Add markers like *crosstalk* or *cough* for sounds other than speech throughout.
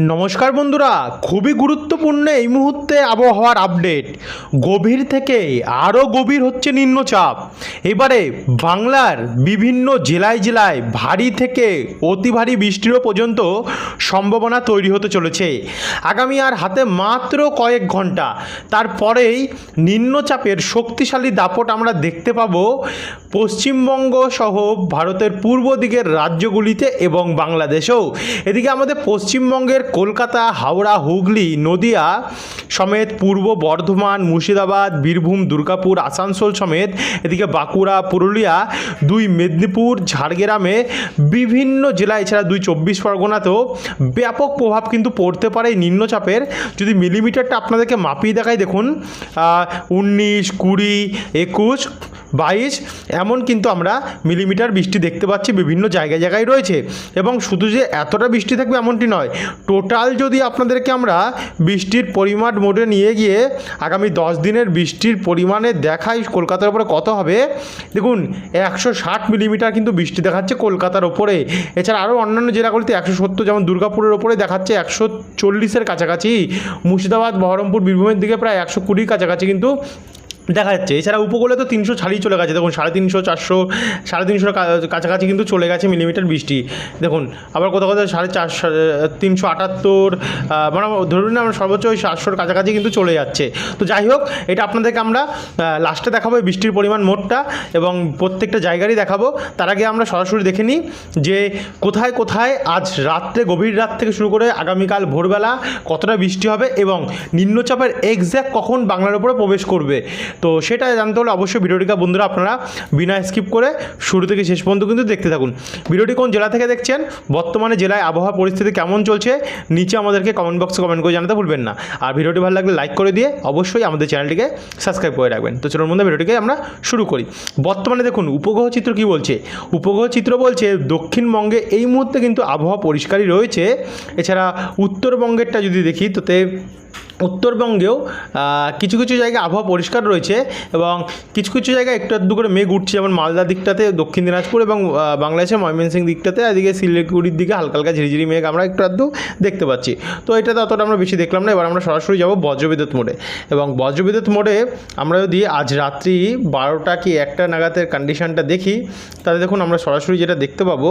নমস্কার বন্ধুরা, খুবই গুরুত্বপূর্ণ এই মুহূর্তে আবহাওয়ার আপডেট। গভীর থেকে আরও গভীর হচ্ছে নিম্নচাপ। এবারে বাংলার বিভিন্ন জেলায় জেলায় ভারী থেকে অতি ভারী বৃষ্টিরও পর্যন্ত সম্ভাবনা তৈরি হতে চলেছে। আগামী আর হাতে মাত্র কয়েক ঘণ্টা। তারপরেই নিম্নচাপের শক্তিশালী দাপট আমরা দেখতে পাবো পশ্চিমবঙ্গ সহ ভারতের পূর্ব দিকের রাজ্যগুলিতে এবং বাংলাদেশেও। এদিকে আমাদের পশ্চিমবঙ্গের কলকাতা, হাওড়া, হুগলি, নদিয়া সমেত পূর্ব বর্ধমান, মুর্শিদাবাদ, বীরভূম, দুর্গাপুর, আসানসোল সমেত এদিকে বাঁকুড়া, পুরুলিয়া, দুই মেদিনীপুর, ঝাড়গ্রামে বিভিন্ন জেলা এছাড়া দুই চব্বিশ পরগনাতেও ব্যাপক প্রভাব কিন্তু পড়তে পারে নিম্নচাপের। যদি মিলিমিটারটা আপনাদেরকে মাপিয়ে দেখাই দেখুন উনিশ, কুড়ি, একুশ বাইশ, এমন কিন্তু আমরা মিলিমিটার বৃষ্টি দেখতে পাচ্ছি, বিভিন্ন জায়গায় জায়গায় রয়েছে। এবং শুধু যে এতটা বৃষ্টি থাকবে এমনটি নয় টোটাল যদি আপনাদেরকে আমরা বৃষ্টির পরিমাণ মোডে নিয়ে গিয়ে আগামী দশ দিনের বৃষ্টির পরিমাণে দেখাই কলকাতার উপরে কত হবে, দেখুন, একশো ষাট মিলিমিটার কিন্তু বৃষ্টি দেখাচ্ছে কলকাতার ওপরে এছাড়া আরও অন্যান্য জেলাগুলিতে একশো সত্তর, যেমন দুর্গাপুরের ওপরে দেখাচ্ছে একশো চল্লিশের কাছাকাছি। মুর্শিদাবাদ, বহরমপুর, বীরভূমের দিকে প্রায় একশো কুড়ির কাছাকাছি কিন্তু দেখা যাচ্ছে। এছাড়া উপকূলে তো তিনশো ছাড়িয়ে চলে গেছে। দেখুন, সাড়ে তিনশো, চারশো, সাড়ে তিনশোর কাছাকাছি কিন্তু চলে গেছে মিলিমিটার বৃষ্টি। দেখুন, আবার কোথাও কোথাও সাড়ে চারশো তিনশো আটাত্তর মানে ধরুন না, আমরা সর্বোচ্চ ওই সাতশোর কাছাকাছি কিন্তু চলে যাচ্ছে। তো যাই হোক, এটা আপনাদেরকে আমরা লাস্টে দেখাবো বৃষ্টির পরিমাণ মোটটা এবং প্রত্যেকটা জায়গারই দেখাবো। তার আগে আমরা সরাসরি দেখে নিই যে কোথায় কোথায় আজ রাত্রে, গভীর রাত থেকে শুরু করে আগামীকাল ভোরবেলা কতটা বৃষ্টি হবে এবং নিম্নচাপের এক্স্যাক্ট কখন বাংলার উপরে প্রবেশ করবে। তো সেটা জানতে হলে অবশ্যই ভিডিওটিকে বন্ধুরা আপনারা বিনা স্কিপ করে শুরু থেকে শেষ পর্যন্ত কিন্তু দেখতে থাকুন। ভিডিওটি কোন জেলা থেকে দেখছেন, বর্তমানে জেলায় আবহাওয়া পরিস্থিতি কেমন চলছে, নিচে আমাদেরকে কমেন্ট বক্সে কমেন্ট করে জানাতে ভুলবেন না। আর ভিডিওটি ভালো লাগলে লাইক করে দিয়ে অবশ্যই আমাদের চ্যানেলটিকে সাবস্ক্রাইব করে রাখবেন। তো চলুন মধ্যে ভিডিওটিকে আমরা শুরু করি। বর্তমানে দেখুন, উপগ্রহ চিত্র কি বলছে? উপগ্রহ চিত্র বলছে দক্ষিণবঙ্গে এই মুহূর্তে কিন্তু আবহাওয়া পরিষ্কারই রয়েছে। এছাড়া উত্তরবঙ্গেরটা যদি দেখি তোতে উত্তরবঙ্গেও কিছু কিছু জায়গায় আবহাওয়া পরিষ্কার রয়েছে এবং কিছু কিছু জায়গায় একটু আধটু করে মেঘ উঠছে। যেমন মালদা দিকটাতে, দক্ষিণ দিনাজপুর এবং বাংলাদেশের ময়মনসিংহ দিকটাতে এদিকে শিলিগুড়ির দিকে হালকা হালকা ঝিরিঝিরি মেঘ আমরা একটু আধটু দেখতে পাচ্ছি। তো এটাতে অতটা আমরা বেশি দেখলাম না। এবার আমরা সরাসরি যাব বজ্রবিদ্যুৎ মোড়ে। এবং বজ্রবিদ্যুৎ মোড়ে আমরা যদি আজ রাত্রি বারোটা কি একটা নাগাদের কন্ডিশনটা দেখি, তাহলে দেখুন আমরা সরাসরি যেটা দেখতে পাবো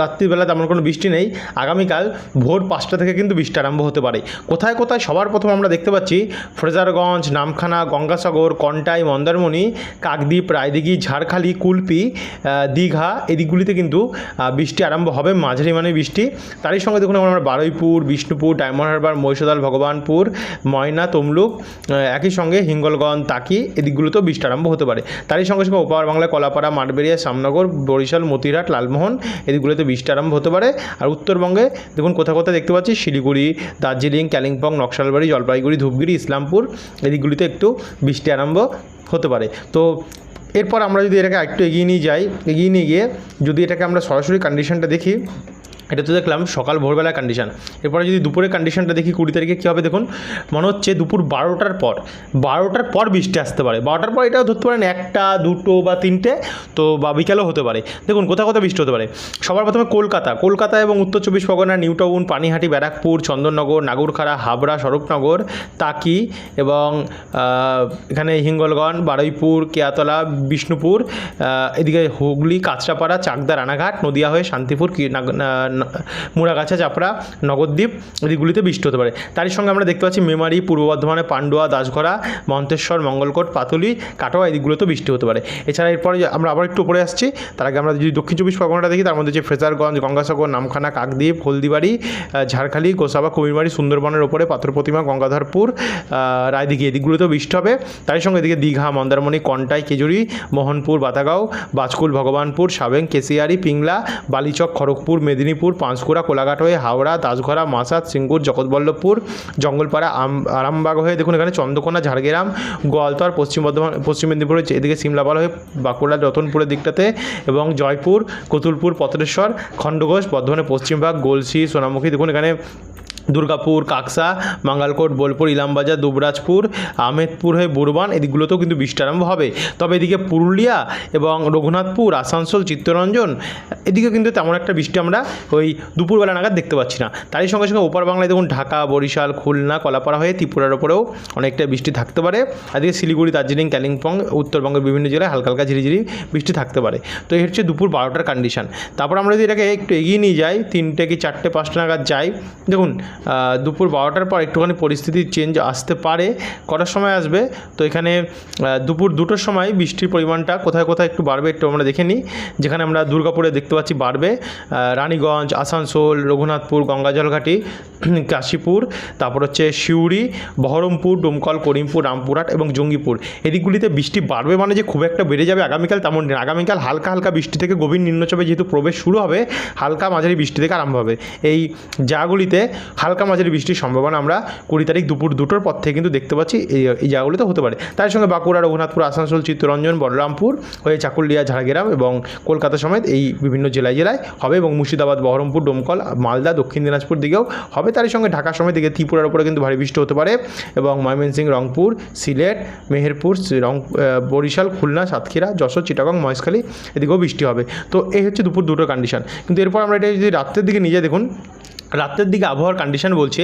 রাত্রিবেলা তেমন কোনো বৃষ্টি নেই। আগামীকাল ভোর পাঁচটা থেকে কিন্তু বৃষ্টি আরম্ভ হতে পারে। কোথায় কোথায় সবার প্রথম আমরা দেখতে পাচ্ছি ফ্রেজারগঞ্জ, নামখানা, গঙ্গাসাগর, কন্টাই, মন্দারমণি, কাকদ্বীপ, রায়দিঘি, ঝাড়খালি, কুলপি দীঘা এদিকগুলিতে কিন্তু বৃষ্টি আরম্ভ হবে, মাঝারি মানে বৃষ্টি। তারই সঙ্গে দেখুন আমরা বারুইপুর, বিষ্ণুপুর, ডায়মন্ড হারবার, মহিষাদল, ভগবানপুর, ময়না, তমলুক একই সঙ্গে হিঙ্গলগঞ্জ, তাকি এদিকগুলোতেও বৃষ্টি আরম্ভ হতে পারে। তারই সঙ্গে সঙ্গে ওপার বাংলায় কলাপাড়া মাঠবেড়িয়া শ্যামনগর, বরিশাল, মতিরহাট, লালমোহন এদিকগুলোতে বৃষ্টি আরম্ভ হতে পারে। আর উত্তরবঙ্গে দেখুন কোথাও কোথাও দেখতে পাচ্ছি, শিলিগুড়ি, দার্জিলিং কালিম্পং নকশালবাড়ি, জলপাইগুড়ি, ধূপগুড়ি, ইসলামপুর এদিকগুলিতে একটু বৃষ্টি আরম্ভ হতে পারে। তো এরপর আমরা যদি এটাকে একটু এগিয়ে নিয়ে যাই, এগিয়ে নিয়ে গিয়ে যদি এটাকে আমরা সরাসরি কন্ডিশনটা দেখি এটা তো দেখলাম সকাল ভোরবেলার কন্ডিশন এরপরে যদি দুপুরের কন্ডিশনটা দেখি কুড়ি তারিখে কী হবে দেখুন? মনে হচ্ছে দুপুর বারোটার পর। বারোটার পর বৃষ্টি আসতে পারে। বারোটার পর এটাও ধরতে পারেন একটা, দুটো বা তিনটে, তো বা বিকালেও হতে পারে। দেখুন, কোথাও কোথাও বৃষ্টি হতে পারে। সবার প্রথমে কলকাতা। কলকাতা এবং উত্তর চব্বিশ পরগনা, নিউ টাউন, পানিহাটি, ব্যারাকপুর, চন্দননগর, নাগরখাড়া, হাবড়া, স্বরূপনগর, তাকি এবং এখানে হিঙ্গলগঞ্জ, বারুইপুর, কেয়াতলা, বিষ্ণুপুর এদিকে হুগলি, কাঁচরাপাড়া, চাকদা, রানাঘাট, নদিয়া হয়ে শান্তিপুর মুড়াগাছা চাপড়া নগরদ্বীপ এদিকগুলিতে বৃষ্টি হতে পারে। তারই সঙ্গে আমরা দেখতে পাচ্ছি মেমারি, পূর্ব বর্ধমানে পান্ডুয়া, দাসঘরা, মন্তেশ্বর, মঙ্গলকোট, পাতুলি, কাটোয়া এদিকগুলোতেও বৃষ্টি হতে পারে। এছাড়া এরপরে আমরা আবার একটু উপরে আসছি। তার আগে আমরা যদি দক্ষিণ চব্বিশ পরগনাটা দেখি, তার মধ্যে যে ফ্রেজারগঞ্জ, গঙ্গাসাগর, নামখানা, কাকদ্বীপ, হলদিবাড়ি ঝাড়খালি, গোসাবা কুমিরবাড়ি সুন্দরবনের ওপরে পাথর প্রতিমা গঙ্গাধরপুর রায়দিঘি এদিকগুলোতেও বৃষ্টি হবে। তারই সঙ্গে এদিকে দীঘা, মন্দারমণি, কন্টাই কেজুরি মোহনপুর, বাতাগাঁও, বাজকুল, ভগবানপুর, সাবেং কেসিয়ারি পিংলা, বালিচক, খড়গপুর, মেদিনীপুর পাঁশকুড়া কোলাঘাট হয়ে হাওড়া, দাসঘরা মাসাদ সিঙ্গুর, জগৎবল্লভপুর, জঙ্গলপাড়া আরামবাগ হয়ে দেখুন এখানে চন্দ্রকোনা, ঝাড়গ্রাম, গোয়ালতর, পশ্চিম বর্ধমান পশ্চিম মেদিনীপুর, হচ্ছে এদিকে সিমলাপাল হয়ে বাঁকুড়া, রতনপুরের দিকটাতে এবং জয়পুর, কতুলপুর পত্রেশ্বর খণ্ডঘোষ, বর্ধমানের পশ্চিমভাগ, গোলসি, সোনামুখী, দেখুন এখানে দুর্গাপুর, কাকসা, মাঙ্গালকোট, বোলপুর, ইলামবাজার, দুবরাজপুর, আহমেদপুর হয়ে বুরবান এদিকগুলোতেও কিন্তু বৃষ্টি আরম্ভ হবে। তবে এদিকে পুরুলিয়া এবং রঘুনাথপুর, আসানসোল, চিত্তরঞ্জন এদিকে কিন্তু তেমন একটা বৃষ্টি আমরা ওই দুপুরবেলা নাগাদ দেখতে পাচ্ছি না। তারই সঙ্গে সঙ্গে ওপার বাংলায় দেখুন ঢাকা, বরিশাল, খুলনা কলাপাড়া হয়ে ত্রিপুরার ওপরেও অনেকটা বৃষ্টি থাকতে পারে। এদিকে শিলিগুড়ি, দার্জিলিং, কালিম্পং, উত্তরবঙ্গের বিভিন্ন জেলায় হালকা হালকা ঝিরিঝিরি বৃষ্টি থাকতে পারে। তো এই হচ্ছে দুপুর বারোটার কন্ডিশন তারপর আমরা যদি এটাকে একটু এগিয়ে নিয়ে যাই, তিনটে কি চারটে পাঁচটা নাগাদ যাই, দেখুন দুপুর বারোটার পর একটুখানি পরিস্থিতি চেঞ্জ আসতে পারে। কটার সময় আসবে? তো এখানে দুপুর দুটোর সময় বৃষ্টির পরিমাণটা কোথায় কোথায় একটু বাড়বে একটু আমরা দেখে নিই। যেখানে আমরা দুর্গাপুরে দেখতে পাচ্ছি বাড়বে। রানীগঞ্জ, আসানসোল, রঘুনাথপুর, গঙ্গাজলঘাটি, *clears throat* কাশীপুর, তারপর হচ্ছে সিউড়ি, বহরমপুর, ডোমকল, করিমপুর, রামপুরহাট এবং জঙ্গিপুর। এদিকগুলিতে বৃষ্টি বাড়বে মানে যে খুব একটা বেড়ে যাবে আগামীকাল তেমন নেই। আগামীকাল হালকা হালকা বৃষ্টি থেকে গভীর নিম্নচাপে যেহেতু প্রবেশ শুরু হবে, হালকা মাঝারি বৃষ্টি থেকে আরম্ভ হবে। এই জায়গাগুলিতে হালকা মাঝারি বৃষ্টির সম্ভাবনা আমরা কুড়ি তারিখ দুপুর দুটোর পর থেকে কিন্তু দেখতে পাচ্ছি এই এই জায়গাগুলিতে হতে পারে। তার সঙ্গে বাঁকুড়া, রঘুনাথপুর, আসানসোল, চিত্তরঞ্জন, বলরামপুর হয়ে চাকুলিয়া, ঝাড়গ্রাম এবং কলকাতা সমেত এই বিভিন্ন জেলায় জেলায় হবে এবং মুর্শিদাবাদ, বহরমপুর, ডোমকল, মালদা, দক্ষিণ দিনাজপুর দিকেও হবে। তার সঙ্গে ঢাকা সমেত দিকে ত্রিপুরার উপরে কিন্তু ভারী বৃষ্টি হতে পারে এবং ময়মনসিংহ, রংপুর, সিলেট, মেহেরপুর রং বরিশাল, খুলনা, সাতক্ষীরা, যশোর, চিটাগং, মহেশখালী এদিকেও বৃষ্টি হবে। তো এই হচ্ছে দুপুর দুটোর কন্ডিশন কিন্তু এরপর আমরা এটা যদি রাত্রের দিকে নিয়ে যাই, দেখুন রাতের দিকে আবহাওয়ার কন্ডিশন বলছে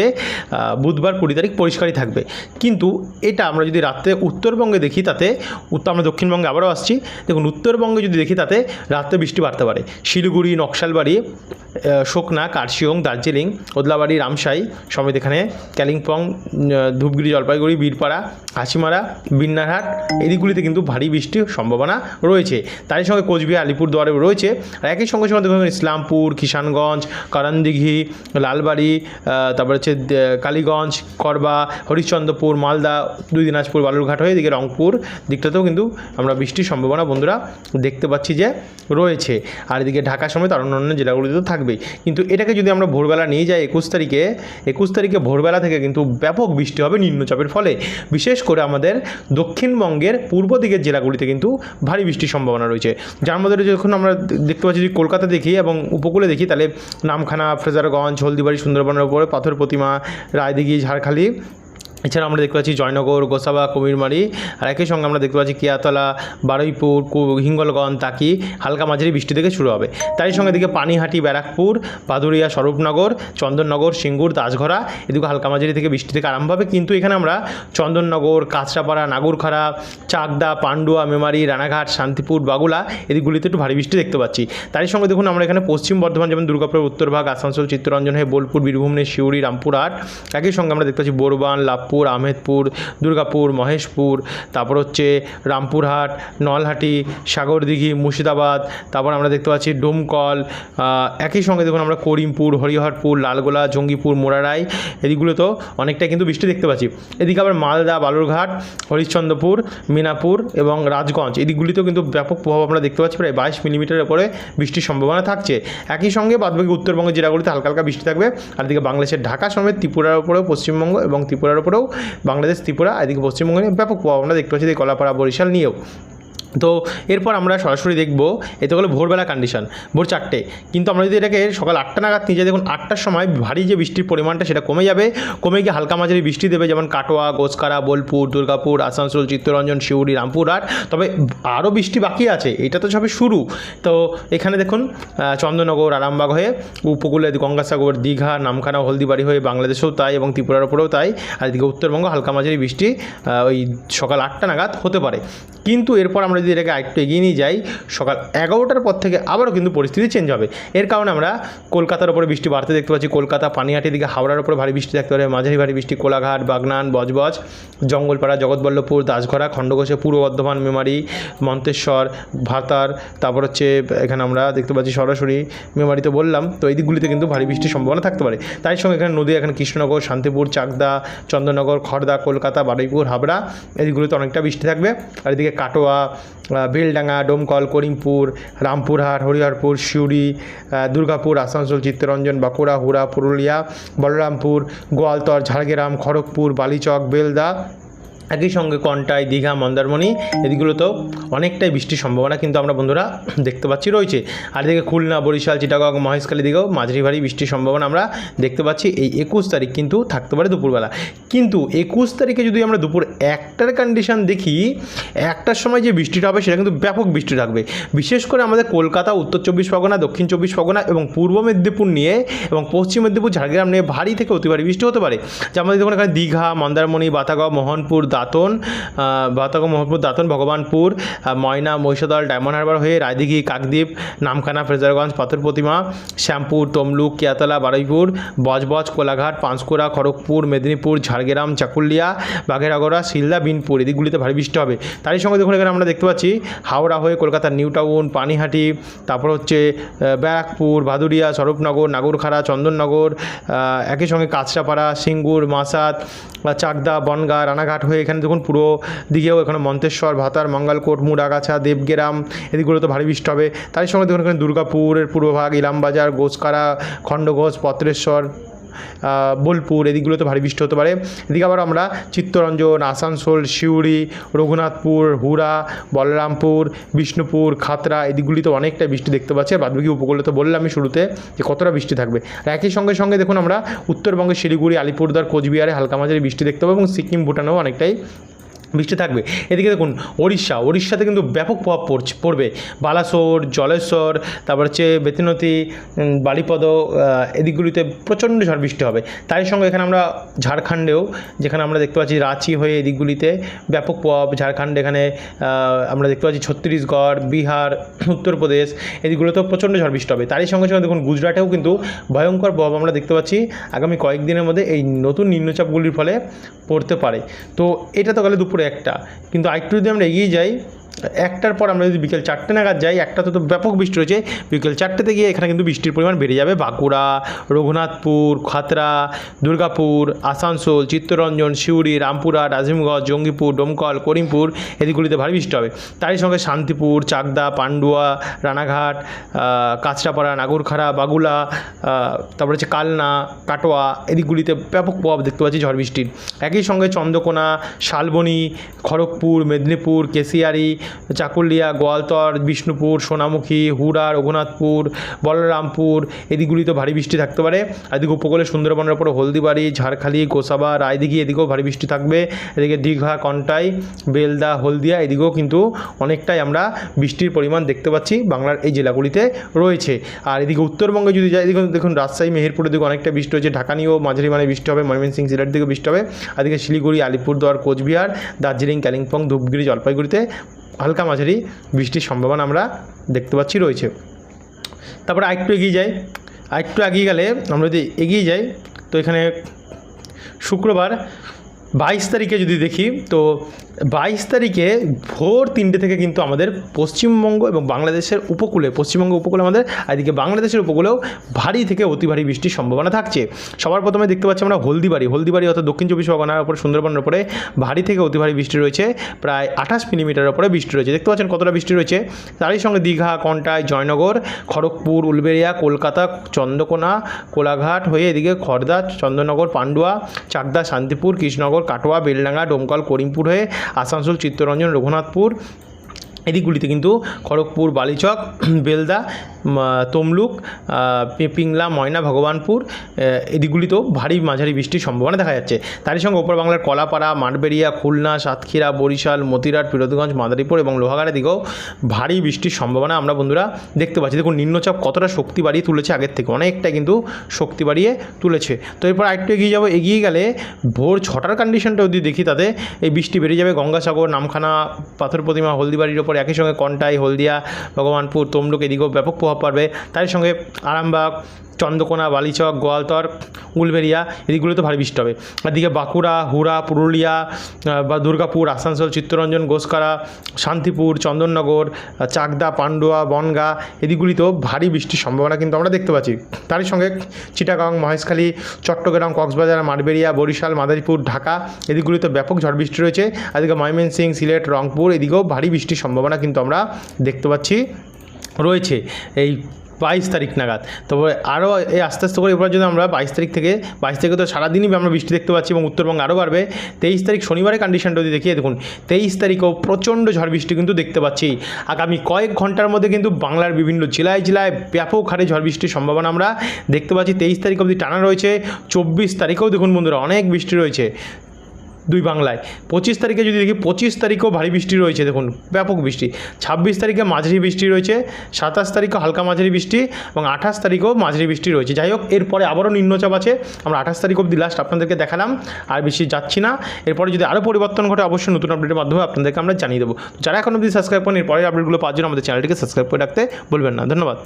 বুধবার কুড়ি তারিখ পরিষ্কারই থাকবে। কিন্তু এটা আমরা যদি রাত্রে উত্তরবঙ্গে দেখি তাতে উত্তর আমরা দক্ষিণবঙ্গে আবারও আসছি, দেখুন উত্তরবঙ্গে যদি দেখি তাতে রাত্রে বৃষ্টি বাড়তে পারে। শিলিগুড়ি, নকশালবাড়ি শোকনা, কার্শিয়ং, দার্জিলিং, ওদলাবাড়ি, রামসাই সমেত এখানে কালিম্পং ধূপগুড়ি, জলপাইগুড়ি, বীরপাড়া, হাসিমারা, বিন্নারহাট, এদিকগুলিতে কিন্তু ভারী বৃষ্টির সম্ভাবনা রয়েছে। তারই সঙ্গে কোচবিহার আলিপুরদুয়ারে রয়েছে। আর একই সঙ্গে সঙ্গে দেখুন ইসলামপুর, কিষানগঞ্জ, কারণদিঘি লালবাড়ি তারপর হচ্ছে কালীগঞ্জ, করবা, হরিশ্চন্দ্রপুর, মালদা, দুই দিনাজপুর, বালুরঘাট হয়ে এদিকে রংপুর দিকটাতেও কিন্তু আমরা বৃষ্টির সম্ভাবনা বন্ধুরা দেখতে পাচ্ছি যে রয়েছে। আর এদিকে ঢাকা সময় আর অন্যান্য জেলাগুলিতেও থাকবেই। কিন্তু এটাকে যদি আমরা ভোরবেলা নিয়ে যাই একুশ তারিখে একুশ তারিখে ভোরবেলা থেকে কিন্তু ব্যাপক বৃষ্টি হবে নিম্নচাপের ফলে। বিশেষ করে আমাদের দক্ষিণবঙ্গের পূর্ব দিকের জেলাগুলিতে কিন্তু ভারী বৃষ্টির সম্ভাবনা রয়েছে। যার মধ্যে যখন আমরা দেখতে পাচ্ছি যদি কলকাতা দেখি এবং উপকূলে দেখি, তাহলে নামখানা, ফ্রেজারগঞ্জ হলদিবাড়ি সুন্দরবনের উপরে পাথর প্রতিমা রায়দিঘি ঝাড়খালি এছাড়া আমরা দেখতে পাচ্ছি জয়নগর, গোসাবা, কুমিরমারি আর একই সঙ্গে আমরা দেখতে পাচ্ছি কিয়াতলা, বারুইপুর হিঙ্গলগঞ্জ, তাকি, হালকা মাঝারি বৃষ্টি থেকে শুরু হবে। তারই সঙ্গে এদিকে পানিহাটি, ব্যারাকপুর পাদুরিয়া স্বরূপনগর, চন্দননগর, সিঙ্গুর দাসঘরা এদিকে হালকা মাঝারি থেকে বৃষ্টি থেকে আরম্ভ হবে। কিন্তু এখানে আমরা চন্দননগর, কাঁচরাপাড়া, নাগরখাড়া, চাকদা, পান্ডুয়া, মেমারি, রানাঘাট, শান্তিপুর, বাগুলা এদিকগুলিতে একটু ভারী বৃষ্টি দেখতে পাচ্ছি। তারই সঙ্গে দেখুন আমরা এখানে পশ্চিম বর্ধমান যেমন দুর্গাপুরের উত্তরভাগ আসানসোল, চিত্তরঞ্জন হয়ে বোলপুর বীরভূমের শিউড়ি রামপুরহাট। একই সঙ্গে আমরা দেখতে পাচ্ছি বোরবান লাভপুর আহমেদপুর, দুর্গাপুর, মহেশপুর, তারপর হচ্ছে রামপুরহাট, নলহাটি, সাগরদিঘি, মুর্শিদাবাদ, তারপর আমরা দেখতে পাচ্ছি ডোমকল একই সঙ্গে দেখুন আমরা করিমপুর, হরিহরপুর, লালগোলা, জঙ্গিপুর, মোরারাই, এদিকগুলোতেও অনেকটাই কিন্তু বৃষ্টি দেখতে পাচ্ছি। এদিকে আবার মালদা, বালুরঘাট, হরিশ্চন্দ্রপুর, মিনাপুর এবং রাজগঞ্জ, এদিকগুলিতেও কিন্তু ব্যাপক প্রভাব আমরা দেখতে পাচ্ছি, প্রায় বাইশ মিলিমিটারের উপরে বৃষ্টির সম্ভাবনা থাকছে। একই সঙ্গে বাদবাকি উত্তরবঙ্গের জেলাগুলিতে হালকা হালকা বৃষ্টি থাকবে, আর এদিকে বাংলাদেশের ঢাকা সমেত ত্রিপুরার উপরেও, পশ্চিমবঙ্গ এবং ত্রিপুরার উপরেও বাংলাদেশ ত্রিপুরা এদিকে পশ্চিমবঙ্গে ব্যাপক প্রভাব আমরা দেখতে পাচ্ছি এই কলাপাড়া বরিশাল নিয়েও। তো এরপর আমরা সরাসরি দেখব এতে হলো ভোরবেলা কন্ডিশন ভোর চারটে। কিন্তু আমরা যদি এটাকে সকাল আটটা নাগাদ নিয়ে যাই, দেখুন আটটার সময় ভারী যে বৃষ্টির পরিমাণটা সেটা কমে যাবে। কমে গিয়ে হালকা মাঝারি বৃষ্টি দেবে, যেমন কাটোয়া, গোসকারা, বোলপুর, দুর্গাপুর, আসানসোল, চিত্তরঞ্জন শিউড়ি রামপুরহাট তবে আরও বৃষ্টি বাকি আছে, এটা তো সবে শুরু। তো এখানে দেখুন চন্দ্রনগর আরামবাগ হয়ে উপকূলে গঙ্গাসাগর, দীঘা, নামখানা, হলদিবাড়ি হয়ে বাংলাদেশেও তাই এবং ত্রিপুরার উপরেও তাই। আর এদিকে উত্তরবঙ্গ হালকা মাঝারি বৃষ্টি ওই সকাল আটটা নাগাদ হতে পারে। কিন্তু এরপর আমরা যদি এটাকে আরেকটু এগিয়ে নিয়ে যাই, সকাল এগারোটার পর থেকে আবারও কিন্তু পরিস্থিতি চেঞ্জ হবে। এর কারণে আমরা কলকাতার উপরে বৃষ্টি বাড়তে দেখতে পাচ্ছি। কলকাতা, পানিহাটির দিকে, হাওড়ার উপরে ভারী বৃষ্টি দেখতে পারে। মাঝারি ভারী বৃষ্টি কোলাঘাট, বাগনান, বজবজ, জঙ্গলপাড়া, জগৎবল্লভপুর, দাসঘরা খণ্ডঘোষে পূর্ব বর্ধমান, মেমারি, মন্তেশ্বর, ভাতার, তারপর হচ্ছে এখানে আমরা দেখতে পাচ্ছি সরাসরি মেমারি তো বললাম। তো এই দিকগুলিতে কিন্তু ভারী বৃষ্টির সম্ভাবনা থাকতে পারে। তাই সঙ্গে এখানে নদী এখানে কৃষ্ণনগর, শান্তিপুর, চাকদা, চন্দননগর খড়দা কলকাতা, বারুইপুর, হাবড়া এদিকগুলিতে অনেকটা বৃষ্টি থাকবে। আর এদিকে কাটোয়া বেলডাঙ্গা, ডোমকল, করিমপুর, রামপুরহাট, হরিহরপুর, সিউড়ি দুর্গাপুর, আসানসোল, চিত্তরঞ্জন, বাঁকুড়া, হুড়া, পুরুলিয়া, বলরামপুর, গোয়ালতর, ঝাড়গ্রাম, খড়গপুর, বালিচক, বেলদা একই সঙ্গে কন্টাই, দীঘা, মন্দারমণি এদিকগুলোতেও অনেকটাই বৃষ্টির সম্ভাবনা কিন্তু আমরা বন্ধুরা দেখতে পাচ্ছি রয়েছে। আর এদিকে খুলনা, বরিশাল, চিটাগং, মহেশখালী দিকেও মাঝারি ভারী বৃষ্টির সম্ভাবনা আমরা দেখতে পাচ্ছি। এই একুশ তারিখ কিন্তু থাকতে পারে দুপুরবেলা। কিন্তু একুশ তারিখে যদি আমরা দুপুর একটার কন্ডিশন দেখি, একটার সময় যে বৃষ্টিটা হবে সেটা কিন্তু ব্যাপক বৃষ্টি থাকবে। বিশেষ করে আমাদের কলকাতা, উত্তর চব্বিশ পরগনা, দক্ষিণ চব্বিশ পরগনা এবং পূর্ব মেদিনীপুর নিয়ে এবং পশ্চিম মেদিনীপুর, ঝাড়গ্রাম নিয়ে ভারী থেকে অতি ভারী বৃষ্টি হতে পারে। যে আমাদের দেখুন এখানে দীঘা, মন্দারমণি বাতাগাঁও মোহনপুর দাঁতন বাতাগাঁও মোহনপুর দাঁতন, ভগবানপুর ময়না, মহিষাদল, ডায়মন্ড হারবার হয়ে রায়দিঘি, কাকদ্বীপ, নামখানা ফ্রেজারগঞ্জ পাথর প্রতিমা, শ্যামপুর, তমলুক, কিয়াতলা, বারুইপুর, বজবজ, কোলাঘাট, পাঁশকুড়া, খড়গপুর, মেদিনীপুর, ঝাড়গ্রাম, চাকুলিয়া বাঘেরআগড়া শিলদা, বিনপুর, এদিকগুলিতে ভারী বৃষ্টি হবে। তারই সঙ্গে দেখুন এখানে আমরা দেখতে পাচ্ছি হাওড়া হয়ে কলকাতার নিউ টাউন, পানিহাটি, তারপর হচ্ছে ব্যারাকপুর, ভাদুরিয়া, স্বরূপনগর, নাগরখাড়া, চন্দননগর একই সঙ্গে কাঁচরাপাড়া, সিঙ্গুর মাসাত বা চাকদা, বনগা, রানাঘাট হয়ে এখানে দেখুন পুরো দিকেও এখানে মন্তেশ্বর, ভাতার, মঙ্গলকোট, মুড়াগাছা এদিকগুলো তো ভারী বৃষ্টি হবে। তারই সঙ্গে দেখুন এখানে দুর্গাপুরের পূর্বভাগ, ইলামবাজার, গোসকারা, খণ্ডঘোষ, পত্রেশ্বর বোলপুর এদিকগুলোতে ভারী বৃষ্টি হতে পারে। এদিকে আবার আমরা চিত্তরঞ্জন, আসানসোল, সিউড়ি, রঘুনাথপুর, হুড়া, বলরামপুর, বিষ্ণুপুর, খাতরা এদিকগুলিতে অনেকটা বৃষ্টি দেখতে পাচ্ছি। আর বাদবাকি উপকূলে তো বললাম আমি শুরুতে যে কতটা বৃষ্টি থাকবে। আর একই সঙ্গে সঙ্গে দেখুন আমরা উত্তরবঙ্গের শিলিগুড়ি আলিপুরদার কোচবিহারে হালকা মাঝারি বৃষ্টি দেখতে পাবো এবং সিকিম, ভুটানেও অনেকটাই বৃষ্টি থাকবে। এদিকে দেখুন, ওড়িশা, ওড়িশাতে কিন্তু ব্যাপক প্রভাব পড়ছে, পড়বে। বালাসোর, জলেশ্বর, তারপর হচ্ছে বেতিনতি বালিপদ এদিকগুলিতে প্রচণ্ড ঝড় বৃষ্টি হবে। তারই সঙ্গে এখানে আমরা ঝাড়খণ্ডেও, যেখানে আমরা দেখতে পাচ্ছি রাঁচি হয়ে এদিকগুলিতে ব্যাপক প্রভাব। ঝাড়খণ্ড এখানে আমরা দেখতে পাচ্ছি ছত্তিশগড়, বিহার, *clears throat* উত্তরপ্রদেশ, এদিকগুলোতেও প্রচণ্ড ঝড় বৃষ্টি হবে। তারই সঙ্গে সঙ্গে দেখুন, গুজরাটেও কিন্তু ভয়ঙ্কর প্রভাব আমরা দেখতে পাচ্ছি। আগামী কয়েকদিনের মধ্যে এই নতুন নিম্নচাপগুলির ফলে পড়তে পারে। তো এটা তো গেলে দুপুরে একটা। কিন্তু আরেকটু যদি আমরা এগিয়ে যাই একটার পর আমরা যদি বিকেল চারটে নাগাদ যাই, একটা তো ব্যাপক বৃষ্টি রয়েছে, বিকেল চারটেতে গিয়ে এখানে কিন্তু বৃষ্টির পরিমাণ বেড়ে যাবে। বাঁকুড়া, রঘুনাথপুর খাতড়া দুর্গাপুর, আসানসোল, চিত্তরঞ্জন, সিউড়ি, রামপুরহাট, আজিমগঞ্জ, জঙ্গিপুর, ডোমকল, করিমপুর এদিকগুলিতে ভারী বৃষ্টি হবে। তারই সঙ্গে শান্তিপুর, চাকদা, পান্ডুয়া, রানাঘাট কাঁচরাপাড়া, নাগরখাড়া, বাগুলা তারপরে হচ্ছে কালনা, কাটোয়া এদিকগুলিতে ব্যাপক প্রভাব দেখতে পাচ্ছি ঝড় বৃষ্টির। একই সঙ্গে চন্দ্রকোনা, শালবনী, খড়গপুর, মেদিনীপুর, কেশিয়ারি চাকুলিয়া, গোয়ালতর, বিষ্ণুপুর, সোনামুখী হুড়া রঘুনাথপুর, বলরামপুর এদিকগুলিতে ভারী বৃষ্টি থাকতে পারে। এদিকে উপকূলে সুন্দরবনের ওপর হলদিবাড়ি, ঝাড়খালি, গোসাবা, রায়দিঘি এদিকেও ভারী বৃষ্টি থাকবে। এদিকে দীঘা, কন্টাই, বেলদা, হলদিয়া এদিকেও কিন্তু অনেকটাই আমরা বৃষ্টির পরিমাণ দেখতে পাচ্ছি বাংলার এই জেলাগুলিতে রয়েছে। আর এদিকে উত্তরবঙ্গে যদি যাই, এদিকে দেখুন রাজশাহী মেহেরপুরের দিকে অনেকটা বৃষ্টি হচ্ছে। ঢাকা নিয়েও মাঝারি মানে বৃষ্টি হবে। ময়মনসিংহ জেলার দিকে বৃষ্টি হবে। এদিকে শিলিগুড়ি, আলিপুরদুয়ার, কোচবিহার, দার্জিলিং, কালিম্পং, ধূপগুড়ি, জলপাইগুড়িতে হালকা মাঝারি বৃষ্টির সম্ভাবনা আমরা দেখতে পাচ্ছি, রয়েছে। তারপরে আরেকটু এগিয়ে যাই। আরেকটু এগিয়ে গেলে আমরা যদি এগিয়ে যাই, তো এখানে শুক্রবার বাইশ তারিখে যদি দেখি, তো বাইশ তারিখে ভোর তিনটে থেকে কিন্তু আমাদের পশ্চিমবঙ্গ এবং বাংলাদেশের উপকূলে, পশ্চিমবঙ্গ উপকূলে আমাদের এদিকে বাংলাদেশের উপকূলেও ভারী থেকে অতি ভারী বৃষ্টির সম্ভাবনা থাকছে। সবার প্রথমে দেখতে পাচ্ছি আমরা হলদিবাড়ি। হলদিবাড়ি অর্থাৎ দক্ষিণ চব্বিশ পরগনার উপর, সুন্দরবনের উপরে ভারী থেকে অতি ভারী বৃষ্টি রয়েছে। প্রায় আঠাশ মিলিমিটারের উপরে বৃষ্টি রয়েছে। দেখতে পাচ্ছেন কতটা বৃষ্টি রয়েছে? তারই সঙ্গে দীঘা, কন্টাই, জয়নগর, খড়গপুর, উলবেড়িয়া, কলকাতা, চন্দ্রকোনা, কোলাঘাট হয়ে এদিকে খড়দা চন্দননগর পান্ডুয়া, চাকদা, শান্তিপুর, কৃষ্ণনগর কাটোয়া বেলডাঙ্গা ডোমকল করিমপুর হয়ে আসানসোল চিত্তরঞ্জন রঘুনাথপুর। এদিকগুলিতে কিন্তু খড়গপুর বালিচক বেলদা তমলুক পিংলা ময়না, ভগবানপুর এদিকগুলিতেও ভারী মাঝারি বৃষ্টির সম্ভাবনা দেখা যাচ্ছে। তারই সঙ্গে ওপর বাংলার কলাপাড়া, মাঠবেড়িয়া, খুলনা, সাতক্ষীরা, বরিশাল, মতিরাট, পিরোজগঞ্জ, মাদারীপুর এবং লোহাগাড়ের দিকেও ভারী বৃষ্টির সম্ভাবনা আমরা বন্ধুরা দেখতে পাচ্ছি। দেখুন, নিম্নচাপ কতটা শক্তি বাড়িয়ে তুলেছে আগের থেকে অনেকটা কিন্তু শক্তি বাড়িয়ে তুলেছে। তো এরপর আরেকটু এগিয়ে যাব, এগিয়ে গেলে ভোর ছটার কন্ডিশনটা যদি দেখি তাতে এই বৃষ্টি বেড়ে যাবে। গঙ্গাসাগর, নামখানা, পাথর প্রতিমা, হলদিবাড়ির ওপর একই সঙ্গে কন্টাই, হলদিয়া, ভগবানপুর, তমলুক, এদিকেও ব্যাপক প্রভাব পড়বে তার সঙ্গে আরামবাগ, চন্দ্রকোনা, বালিচক, গোয়ালতর উলবেরিয়া এদিকগুলোতে ভারী বৃষ্টি হবে। এদিকে বাঁকুড়া, হুড়া, পুরুলিয়া বা দুর্গাপুর, আসানসোল, চিত্তরঞ্জন, গোসকারা, শান্তিপুর, চন্দননগর, চাকদা, পান্ডুয়া, বনগা এদিকগুলিতেও ভারী বৃষ্টির সম্ভাবনা কিন্তু আমরা দেখতে পাচ্ছি। তারই সঙ্গে চিটাগাং, মহেশখালী, চট্টগ্রাম, কক্সবাজার, মাঠবেড়িয়া, বরিশাল, মাদারীপুর, ঢাকা এদিকগুলিতে ব্যাপক ঝড় বৃষ্টি রয়েছে। এদিকে ময়মনসিং, সিলেট, রংপুর এদিকেও ভারী বৃষ্টির সম্ভাবনা কিন্তু আমরা দেখতে পাচ্ছি। রয়েছে এই বাইশ তারিখ নাগাদ। তবে আরও এই আস্তে আস্তে করে এবার যদি আমরা বাইশ তারিখ থেকে, বাইশ থেকে তো সারাদিনই আমরা বৃষ্টি দেখতে পাচ্ছি এবং উত্তরবঙ্গে আরও বাড়বে। তেইশ তারিখ শনিবারের কন্ডিশনটা যদি দেখিয়ে দেখুন, তেইশ তারিখেও প্রচণ্ড ঝড় বৃষ্টি কিন্তু দেখতে পাচ্ছি। আগামী কয়েক ঘণ্টার মধ্যে কিন্তু বাংলার বিভিন্ন জেলায় জেলায় ব্যাপক হারে ঝড় বৃষ্টির সম্ভাবনা আমরা দেখতে পাচ্ছি। তেইশ তারিখ অবধি টানা রয়েছে, চব্বিশ তারিখেও দেখুন বন্ধুরা অনেক বৃষ্টি রয়েছে। দুই বাংলায়। পঁচিশ তারিখে যদি দেখি, পঁচিশ তারিখেও ভারী বৃষ্টি রয়েছে, দেখুন, ব্যাপক বৃষ্টি। ছাব্বিশ তারিখে মাঝারি বৃষ্টি রয়েছে, সাতাশ তারিখে হালকা মাঝারি বৃষ্টি এবং আঠাশ তারিখেও মাঝারি বৃষ্টি রয়েছে। যাই হোক, এরপরে আবারও নিম্নচাপ আছে, আমরা আঠাশ তারিখ অবধি লাস্ট আপনাদেরকে দেখালাম, আর বেশি যাচ্ছি না। এরপরে যদি আরও পরিবর্তন ঘটে, অবশ্যই নতুন আপডেটের মাধ্যমে আপনাদেরকে আমরা জানিয়ে দেবো। যারা এখন অবধি সাবস্ক্রাইব করেন এরপরে আপডেটগুলো পাওয়ার জন্য আমাদের চ্যানেলটিকে সাবস্ক্রাইব করে রাখতে বলবেন না। ধন্যবাদ।